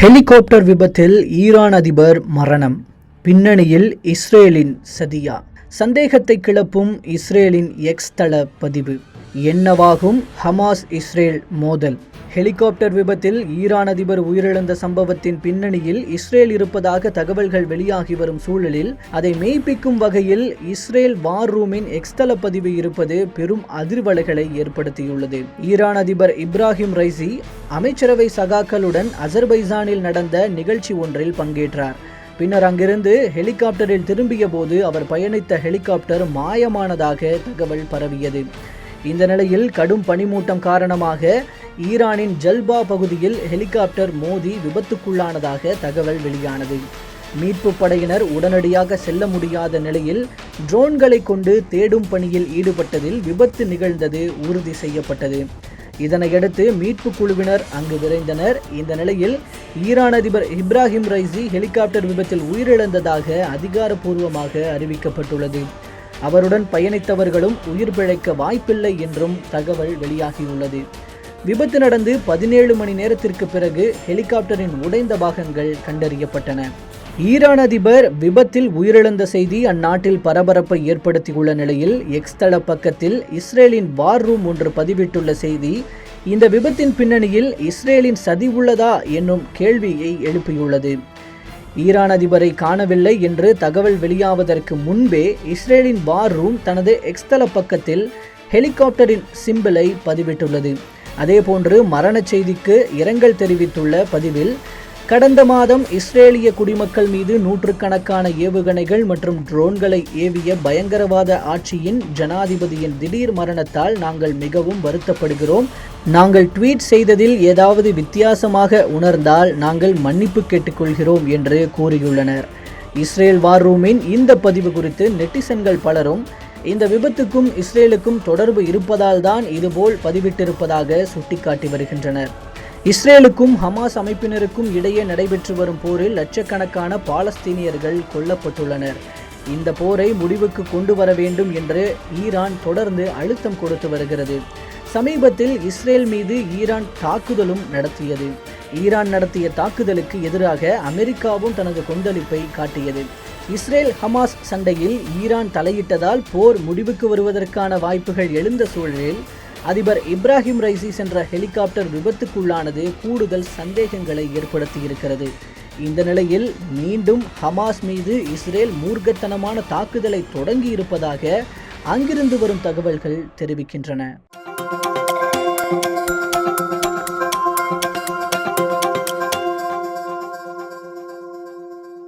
Helicopter விபத்தில் Iran அதிபர் மரணம். பின்னணியில் இஸ்ரேலின் சதியா. சந்தேகத்தை கிளப்பும் இஸ்ரேலின் எக்ஸ் தள பதிவு. என்னவாகும் ஹமாஸ் இஸ்ரேல் மோதல்? ஹெலிகாப்டர் விபத்தில் ஈரான் அதிபர் உயிரிழந்த சம்பவத்தின் பின்னணியில் இஸ்ரேல் இருப்பதாக தகவல்கள் வெளியாகி வரும் சூழலில் அதை மெய்ப்பிக்கும் வகையில் இஸ்ரேல் வார் ரூமின் எக்ஸ்தல பதிவு இருப்பது பெரும் அதிர்வலைகளை ஏற்படுத்தியுள்ளது. ஈரான் அதிபர் இப்ராஹிம் ரைசி அமைச்சரவை சகாக்களுடன் அசர்பைசானில் நடந்த நிகழ்ச்சி ஒன்றில் பங்கேற்றார். பின்னர் அங்கிருந்து ஹெலிகாப்டரில் திரும்பிய போது அவர் பயணித்த ஹெலிகாப்டர் மாயமானதாக தகவல் பரவியது. இந்த நிலையில் கடும் பனிமூட்டம் காரணமாக ஈரானின் ஜல்பா பகுதியில் ஹெலிகாப்டர் மோதி விபத்துக்குள்ளானதாக தகவல் வெளியானது. மீட்பு படையினர் உடனடியாக செல்ல முடியாத நிலையில் ட்ரோன்களை கொண்டு தேடும் பணியில் ஈடுபட்டதில் விபத்து நிகழ்ந்தது உறுதி செய்யப்பட்டது. இதனையடுத்து மீட்பு குழுவினர் அங்கு விரைந்தனர். இந்த நிலையில் ஈரான் அதிபர் இப்ராஹிம் ரைசி ஹெலிகாப்டர் விபத்தில் உயிரிழந்ததாக அதிகாரப்பூர்வமாக அறிவிக்கப்பட்டுள்ளது. அவருடன் பயணித்தவர்களும் உயிர் பிழைக்க வாய்ப்பில்லை என்றும் தகவல் வெளியாகியுள்ளது. விபத்து நடந்து பதினேழு மணி நேரத்திற்கு பிறகு ஹெலிகாப்டரின் உடைந்த பாகங்கள் கண்டறியப்பட்டன. ஈரான் அதிபர் விபத்தில் உயிரிழந்த செய்தி அந்நாட்டில் பரபரப்பை ஏற்படுத்தியுள்ள நிலையில் எக்ஸ் தள பக்கத்தில் இஸ்ரேலின் வார் ரூம் ஒன்று பதிவிட்டுள்ள செய்தி இந்த விபத்தின் பின்னணியில் இஸ்ரேலின் சதி உள்ளதா என்னும் கேள்வியை எழுப்பியுள்ளது. ஈரான் அதிபரை காணவில்லை என்று தகவல் வெளியாவதற்கு முன்பே இஸ்ரேலின் வார் ரூம் தனது எக்ஸ்தல பக்கத்தில் ஹெலிகாப்டரின் சிம்பிளை பதிவிட்டுள்ளது. அதேபோன்று மரண செய்திக்கு இரங்கல் தெரிவித்துள்ள பதிவில் கடந்த மாதம் இஸ்ரேலிய குடிமக்கள் மீது நூற்றுக்கணக்கான ஏவுகணைகள் மற்றும் ட்ரோன்களை ஏவிய பயங்கரவாத ஆட்சியின் ஜனாதிபதியின் திடீர் மரணத்தால் நாங்கள் மிகவும் வருத்தப்படுகிறோம். நாங்கள் ட்வீட் செய்ததில் ஏதாவது வித்தியாசமாக உணர்ந்தால் நாங்கள் மன்னிப்பு கேட்டுக்கொள்கிறோம் என்று கூறியுள்ளனர். இஸ்ரேல் வார் ரூமின் இந்த பதிவு குறித்து நெட்டிசன்கள் பலரும் இந்த விபத்துக்கும் இஸ்ரேலுக்கும் தொடர்பு இருப்பதால் தான் இதுபோல் பதிவிட்டிருப்பதாக சுட்டிக்காட்டி வருகின்றனர். இஸ்ரேலுக்கும் ஹமாஸ் அமைப்பினருக்கும் இடையே நடைபெற்று வரும் போரில் லட்சக்கணக்கான பாலஸ்தீனியர்கள் கொல்லப்பட்டுள்ளனர். இந்த போரை முடிவுக்கு கொண்டு வர வேண்டும் என்று ஈரான் தொடர்ந்து அழுத்தம் கொடுத்து வருகிறது. சமீபத்தில் இஸ்ரேல் மீது ஈரான் தாக்குதலும் நடத்தியது. ஈரான் நடத்திய தாக்குதலுக்கு எதிராக அமெரிக்காவும் தனது கொந்தளிப்பை காட்டியது. இஸ்ரேல் ஹமாஸ் சண்டையில் ஈரான் தலையிட்டதால் போர் முடிவுக்கு வருவதற்கான வாய்ப்புகள் எழுந்த சூழலில் அதிபர் இப்ராஹிம் ரைசி சென்ற ஹெலிகாப்டர் விபத்துக்குள்ளானது கூடுதல் சந்தேகங்களை ஏற்படுத்தியிருக்கிறது. இந்த நிலையில் மீண்டும் ஹமாஸ் மீது இஸ்ரேல் மூர்க்கத்தனமான தாக்குதலை தொடங்கி இருப்பதாக அங்கிருந்து வரும் தகவல்கள் தெரிவிக்கின்றன.